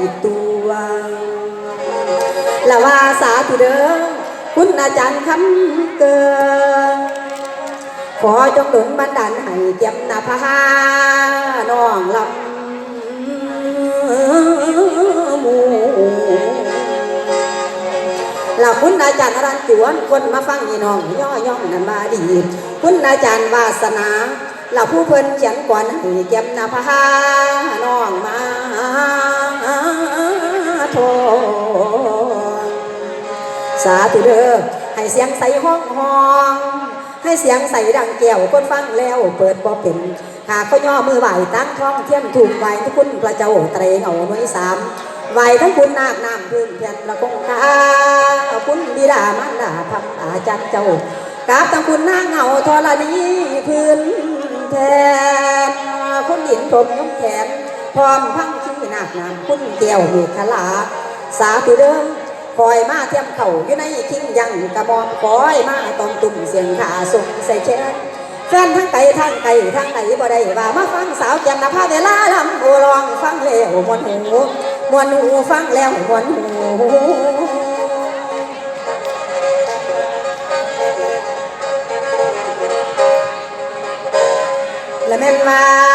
ติดตัวละว่าสาธุเด้อคุณอาจารย์คำเกินขอจงดลบันดาลให้เจียมนาพาน้องลำหมูลับคุณอาจารย์รันจวนคนมาฟังอีน้อง ย่อย่องนันบาดี คุณอาจารย์วาสนาลับผู้เพิ่นเขียนก่อนให้เจียมนาพาน้องมา โทสาธุเด้อให้เสียงใสห้องห้องให้เสียงใสดังแก้วคนฟังแล้วเปิดบ่เป็นหากเขาย่อมือไหวตั้งท้องเทียมถูกไหวทุกคุณพระเจ้าไตรเหาน่วยสามไหวทั้งคุณนาคน้ำพื้นเพียนประคงคาคุณบิดามารดาพักอาจารย์เจ้ากราบทั้งคุณนาเหงาธรณีพื้นแทนคุณหินผมยกแขนพร้อมพัง ชี้นาคน้ำคุณแก้วเมฆลา สาธุเด้อคอยมาเทียมเข่าอยู่ในคิงยังกระบอกคอยมาตอนตุ่มเสียงขาส่งใส่เช็ดแฟนทั้งไก่ทั้งไก่ทั้งไหนบ่ได้ว่ามาฟังสาวแจ่มนภาเวลาลำโอลองฟังแล้วมวนหูมวนหูฟังแล้วมวนหูและแม่นมา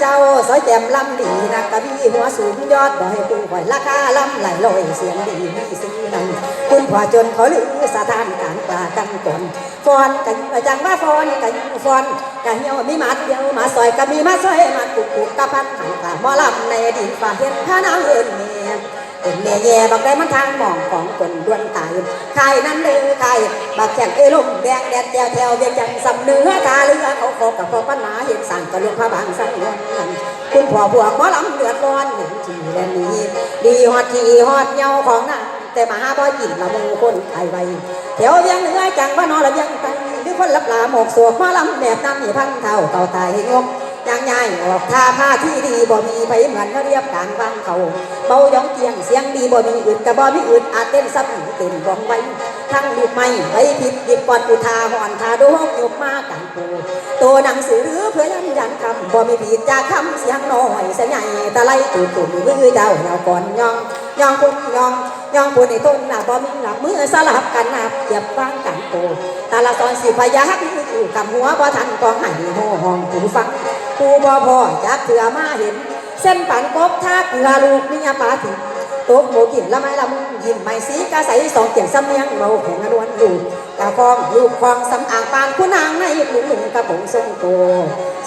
เจ้าสอยแจ่มลำดีนักกะบีหัวสูงยอดบ่ให้ปูข่อยราคาลำไหลลอยเสียงดีมีสีนังคุณพ่อจนเขาลือสถานการกลากันก่อนฟอนกันจังว่าฟอนกันฟอนกันเหี่ยวมีมัดเดียวมาซอยก็มีมาซอยมากุกกุกกะพันหันกะหมอลำในดินฝ่าเห็นพระนางเอิญเมีย เป็นแม่แย่บักได้มันทางหมองของคนดวนตายใครนั้นเลยใครบักแข่งเอลมแดงแดดแจวแถวเวียงจังสำเนื้อตาเรือเขาขอกับพ่อปัญหาเห็นสั่งกระลวงพระบางสั่งเงินคุณพ่อพวกหมอลำเดือดร้อนหนึ่งทีและนี้ดีฮอดทีฮอดเงาของนางแต่มาหาบ่กินละโมคนไทยไว้แถวเวียงเหนือจังว่านอละเวียงไตหรือคนรับลาหมกสวกหมอลำแบบนั้นนี่พันเท่าเต่าตายงง ยังไงออกท่าผ้าที่ดีบ่มีไปเหมือนเขาเรียบกลางบ้านเขา เบายองเกียงเสียงดีบ่มีอึดกะบ่มีอึดอาจเต้นซ้ำเต้นบองไว้ทั้งลูกไม้ไว้ผิดหยิบกอดอุทาหอนทาโดกยกมากันปูตัวหนังสือเพื่อยันยันคำบ่มีผิดจากคำเสียงน้อยเสียงใหญ่ตะไลตุ่ตุ่มมือเจ้าเจ้าก่อนยองยองคุณยองยองผู้ในต้นหน้าบ่มีหลับมือสลับกันนับเก็บฟังกันโตตาละตอนสิพยักอยู่กับหัวบ่ทันกองห้โหห้องผู้ฟัง ปูบ่พอจักเถื่อมาเห็น เส้นปันกบท่าเกลือลูกเมียปลาถึงตกโมกินละไม้ละมุนยิ้มไม่สีกะใสสองเกียงสำเนียงเมาแข็งนวลลูกกะคองลูกคองสำอ่างปานผู้นางในหลุมหลุมกระผมทรงโต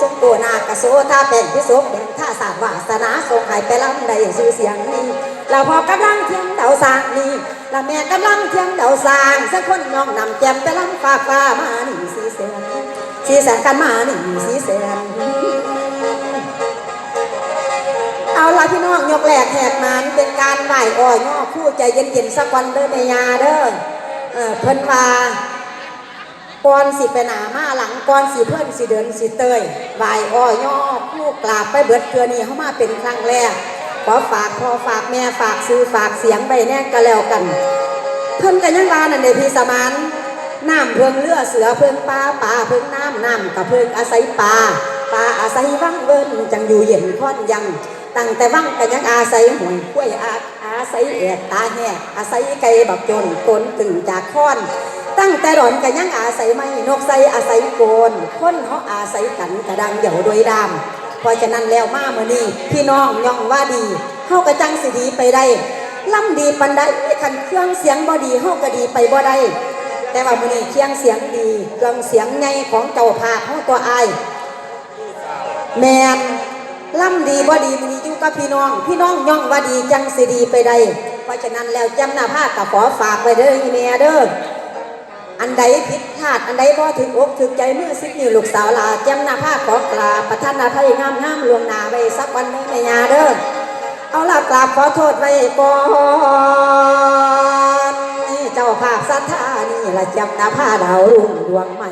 ทรงโตนากะโซท่าเป็นพิศพเป็นท่าศาสตร์วาสนาทรงให้ไปลำได้ชื่อเสียงนี้เราพอกำลังเทียมเดาสางนี้ละแม่กำลังเทียมเดาสางสักคนน้องนำแจมไปลำฟ้าฟ้ามาหนี่สีแสนสีแสนกันมาหนี่สีแสน เอาละพี่น้องยกแหลกแหกมานเป็นการไหว้อ้อยงอคู่ใจเย็นๆสักวันเด้อแม่ยาเด้อเออเพิ่นว่าก่อนสิไปหนามาหลังก่อนสิเพิ่นสิเดินสิเตยไหว้อ้อยงอคู่กราบไปเบิดเทือนี้เข้ามาเป็นครั้งแรกขอฝากพอฝากแม่ฝากซื้อฝากเสียงไปแน่ก็แล้วกัน เพิ่นกันยังว่านั่นเดพี่สมานน้ำเพิ่งเลือเสือเพิ่งปลาปลาเพิ่งน้ำน้ำกับเพิ่งอาศัยปลาปลาอาศัยวังเวินจังอยู่เย็นค่อนยัง ตั้งแต่วังกันยังอาศัยหวยกล้วยอาอาศัยแอกตาแหกอาศัยไก่บักจนตนตึงจากค้อน ตั้งแต่หลอนกันยังอาศัยไม่นกใสอาศัยโกนคนเขาอาศัยกันกระดังเหย่าโดยดามเพราะฉะนั้นแล้วมาเมื่อนี้พี่น้องย่องว่าดีเฮากระจังสิดีไปได้ล่ำดีปันได้คันเครื่องเสียงบ่ดีเฮาก็ดีไปบ่ได้แต่ว่ามื้อนี้เครื่องเสียงดีเครื่องเสียงใหญ่ของเจ้าภาพเฮาตัวอายแมน ล่ำดีบ่ดีมันอยู่กับพี่น้อง พี่น้องย่องว่าดีจังสิดีไปได้เพราะฉะนั้นแล้วจำหน้าภากับขอฝากไว้เด้ออีเมียเด้ออันใดผิดพลาดอันใดพ่อถึงอกถึงใจเมื่อสิกนิ้วลูกสาวลาจำหน้าภาขอกราบประทานอาภัยงามงามลวงนาไว้สักวันเด้อแม่ยาเด้อเอาล่ะกราบขอโทษไว้ก่อนนี่เจ้าภาพสัทธานี่ละจำหน้าภาดาวรุ่งดวงใหม่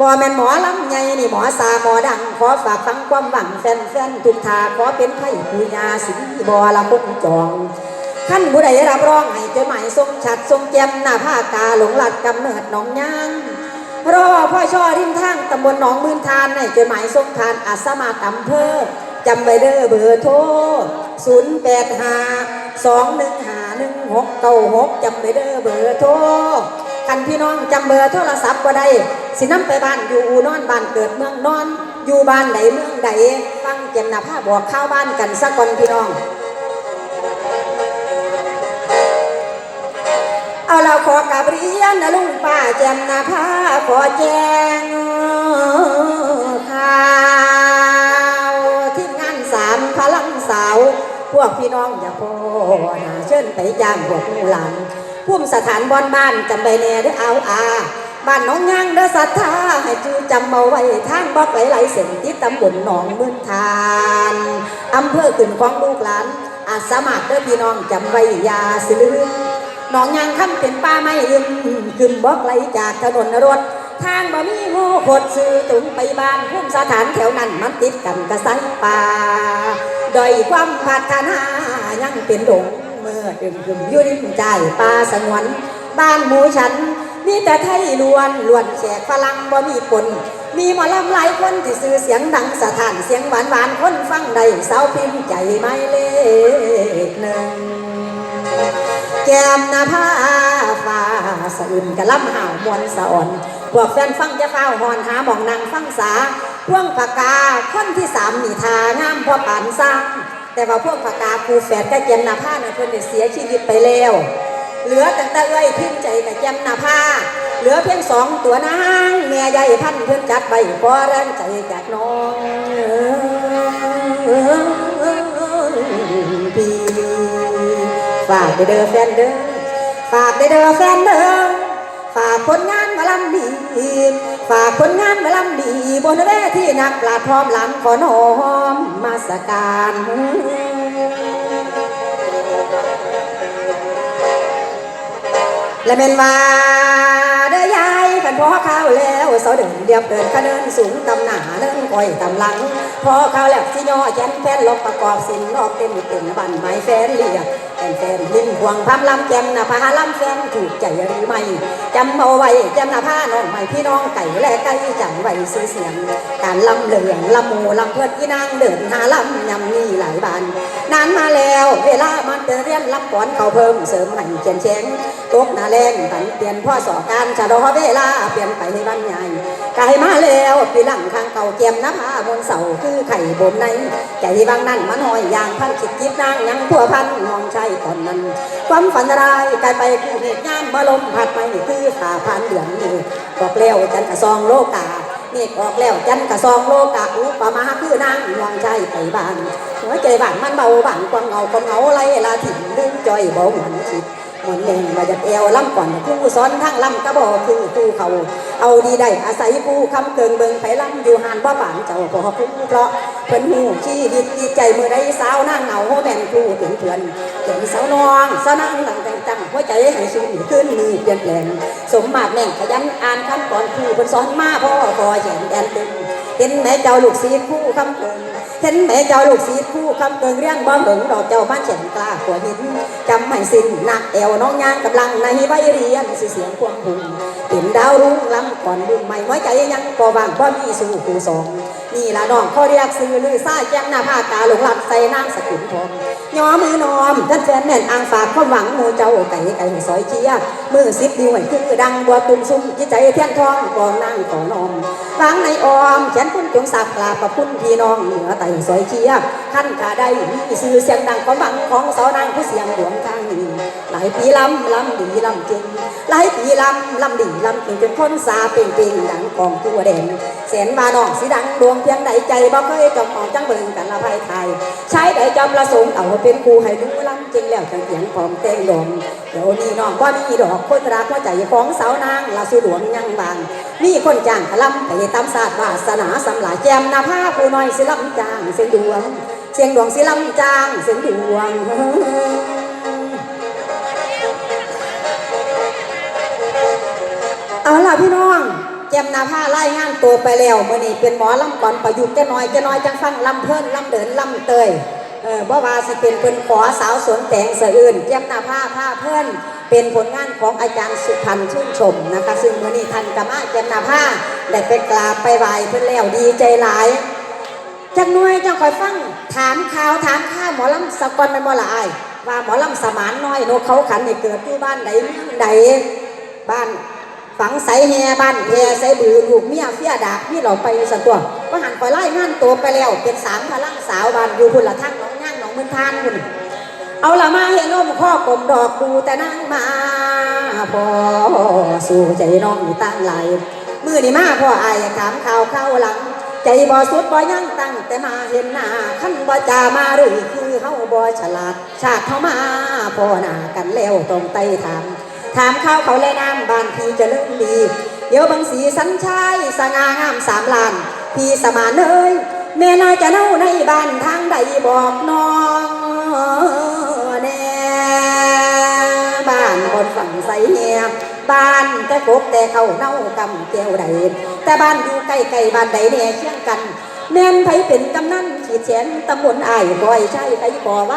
บ่แม่นหมอลำใหญ่นี่หมอสาหมอดัง ขอฝากฟังความหวังแฟนๆทุกทาขอเป็นไผ่ปุญาสีบ่ละคนจองขั้นผู้ใดรับรองให้จดหมายทรงชัดทรงแจ่มหน้าผ้ากาหลงหลัดกำเนิดหนองย่างรอพ่อช่อริมทางตำบลหนองมืนทานในจดหมายทรงทานอาสามาตอำเภอจำไว้เด้อเบอร์โทรศูนย์แปดห้าสองหนึ่งห้าหนึ่งหกเก้าหกจำไว้เด้อเบอร์โทร คันพี่น้องจำเบอร์โทรศัพท์ก็ได้สิน้ำไปบ้านอยู่อูนอนบ้านเกิดเมืองนอน อยู่บ้านใดเมืองใดฟังเจมนาภาบอกข้าวบ้านกันสักคนพี่น้อง เอาเราขอกับเรียนนะลุงป้าแจมนาภาขอแจ้งข่าวทีมงานสามพลังสาว พวกพี่น้องอย่าพอนะเชิญไปย่างพวกหลัง พุ่มสถานบอนบ้านจำไปแน่เด้อเอาอาบ้านหน้องยางเด้อศรัทธาให้จื้อจำเอาไว้ทางบอกไหลๆเส้นที่ตำบลหนองเมืองทานอำเภอขึ้นของลูกหลานอาสามัครเด้อพี่น้องจำไว้ยาสิลืมหนองยางคำเป็นป้าไม่ลืมกึมบอกไหลจากถนนรถทางบ่มีโง่ขดซื้อตุงไปบ้านพุ่มสถานแถวนั้นมันติดกันกระไสป่าดอยความพัฒนายังเป็นดง มื่อดึงกึมอยู่ริมใจป่าสงวน บ้านหมูฉันมีแต่ไทยล้วนล้วนแขกฝรั่งบ่มีปนมีหมอลำหลายคนที่ซื้อเสียงดังสถานเสียงหวานหวานคนฟังได้สาวพิมพ์ใจไม่เลขหนึ่งแก้มนาผ้าฟ้าสะอื่นกะล่ำห่าวมวนสะอ่อนพวกแฟนฟังจะเฝ้าหอนหาหมองนางฟังสาพ่วงปากกาคนที่สามนี่ทางามพอปานสร้าง แต่ว่าพวกปากกาครูแฝดกับแก้มนาผ้าเนี่ยเพิ่นได้เสียชีวิตไปแล้ว เหลือแต่ตะเอ้ยพิมพ์ใจกับแก้มนาผ้า เหลือเพียงสองตัวนางแม่ใหญ่พันเพิ่นจัดใบพอแรงใจจากน้องพี่ฝากเด้อแฟนเด้อฝากเด้อแฟนเด้อฝากผลงานมาลำดี ฝากผลงานมาลำดีบนเวทีนักปราดพร้อมหลังขอน้อมมาสการและเป็นว่าเด้อยายกันพ่อข้าวแล้วเสาเดินเดียบเดินขะเดินสูงตำหนาเดินก้อยตำหลังพ่อข้าวแล้วสิย่อแจนแฟนลบประกอบสินลอกเต็มเต็มบันไม้แฟนเรียก แฟนแฟนลิ้นห่วงพามลำแจมหน้าพาลำแฟนถูกใจหรือไม่จำเอาไว้จำหน้าผ้าน้องใหม่พี่น้องไก่และไก่จำไว้ซื้อเสียง การลำเหลืองลำหมูลำเพื่อนอีนางเดินหาลำยำนี่หลายบานนานมาแล้วเวลามันเดินเรียนรับก่อนเขาเพิ่มเสริมให้เขียนแชงตกหน้าแรงผันเปลี่ยนพ่อสอการชะดอเวลาเปลี่ยนไปในวันใหญ่ไก่มาแล้วปีหลังข้างเก่าเกียมน้ำผาบนเสาคือไข่บ่มในใจบางนั้นมันหอยยางพันคิดยิบนางยังพัวพันมองใจก่อนนั้น ความฝันร้ายกลายไปกูเหตุงามมาลมพัดไปนี่คือขาพันเหลืองนี่บอกแล้วจันกระซองโลกานี่ออกแล้วจันกระซองโลกะอุปมาคือนางวางใจไปบ้านหัวใจบ้านมันเบาบ้านความเงาความเงาไรละถิ่นดึงจอยบ่หวนคิด หมันแดงมาจากเอวล่ำก่อนคู่ซ้อนทั้งล่ำกระบอกคือคู่เขา เอาดีได้อาศัยผู้คำเกิงเบิงไผลำอยู่หานบ่ป่านเจ้าพอคู่เพราะเพิ่นหูชีวิตดีใจมือใดสาวนางเหงาแม่นคู่ถึงเถื่อนเห็นสาวนองสาวนางหลังแต่งจังหัวใจให้สูงขึ้นมีเปลี่ยนแปลงสมมาตรแม่งขยันอ่านคำก่อนคู่เพิ่นสอนมาพ่อคอยแฉนแดนตึงเห็นแม่เจ้าลูกศิษย์คู่คำเกิง เห็นแม่เจ้าลูกศิษย์คู่คำเกิงเรื่องบ่เหึงดอกเจ้าบ้านเฉนกล้าขัวหินจำไม่สิ้นนักแอวน้องยางกำลังในใบเรียนสิเสียงควงหุ่นเห็นดาวรุ่งลำก่อนบุญใหม่ไว้ใจยังบ่วางบ่มีสู่คู่สองนี่ละน้องเขาเรียกซื้อลือซ่าแจ้งหน้าผ้ากาหลงหลับ ใส่นางสกุลทองย่อมือนอมท่านแฟนแม่นอ่างฝากความหวังมูเจ้าไก่ไก่ซอยเชียมือสิบนิ้วให้คือดังบัวตุ่มซุ่มจิตใจเทียนทองกองนั่งของนอมวางในออมแขนคุณจงสักกลาประคุณพี่น้องเหนือไต่ซอยเชียขั้นกาได้มีซื้อเสียงดังความหวังของสาวนางผู้เสียงหลวงทางหนี้หลายปีลำลำดีลำจริง หลายปีลำลำดีลำจริงจนคนสาเป่งเป่งดังกองตัวแดงแสนบาน้องสีดังดวงเพียงใดใจบ่เคยจมมองจังเบิ่งกันละภัยไทย ใช้ได้จำประสงค์เอาเป็นครูให้ดูลำจริงแล้วจังเสียงของเต้งดงเดี๋ยวนี้น้องว่ามีดอกคนรักหัวใจของสาวนางละสุหลวงยังบางมีคนจ้างลำไปตามศาสตร์วาสนาสำหลายแจมนาผ้าผู้น้อยสิลำจางเสียงดวงเสียงดวงสิลำจางเสียงดวง เอาล่ะพี่น้องแจมนาผ้าไล่งานตัวไปแล้วมื่อนี้เป็นหมอลำก่อนประยุกต์จะน้อยจะน้อยจังฟังลำเพิ่นลำเดินลำเตยเออบ่ว่าสิเป็นเพิ่นขอสาวสวนแตงเสะอื่นแจมนาผ้าผ้าเพิ่นเป็นผลงานของอาจารย์สุพันธ์ชื่นชมนะคะ ซึ่งมื่อนี้ท่านกะมาแจมนาผ้าได้ไปกราบไปไหว้เพิ่นแล้วดีใจหลายจักหน่วยจังคอยฟังถามข่าวถามข้าหมอลำสกอนเป็นบ่ละอายว่าหมอลำสมานน้อยนกเขาขันนี่เกิดอยู่บ้านใดเมืองใดบ้าน ฝังใสแฮบ้านแพใสบือลูกเมียเฟียดากนี่เราไปสันตัวว่าหันคอยไล่งานตัวไปแล้วเป็นสามพลังสาวบ้านอยู่พุ่นละทั้งหน้องย่างหน้องมืนทานพุ่นเอาละมาเห็นนมข้อกลมดอกดูแต่นั่งมาพอสู่ใจน้องตั้งไหลมือนี่มาพ่ออายถามข่าวเข้าหลัง ใจบ่สุดบ่ยังตั้งแต่มาเห็นหน้าขั้นบ่จามาหรือคือเฮาบ่ฉลาดชาติเฮามาพ่อหน้ากันแล้วต้องไต่ถาม ถามข้าวเขาและน้ำบ้านพีจะเลิ่มดีเดี๋ยวบางสีสันชายสง่างามสามลานพี่สมานเอ้ยแม่น่าจะเน่าในบ้านทางใดบอกน้องแน่บ้านบนฝั่งใสเหียบ้านแต่กบแต่เขาเน่ากำแก้วใดแต่บ้านอยู่ใกล้ๆบ้านใดแน่เชียงกันแม่นไผเป็นกำนันขีดแขนตำบลอ้ายบ่อยใช่ไผก่อว่า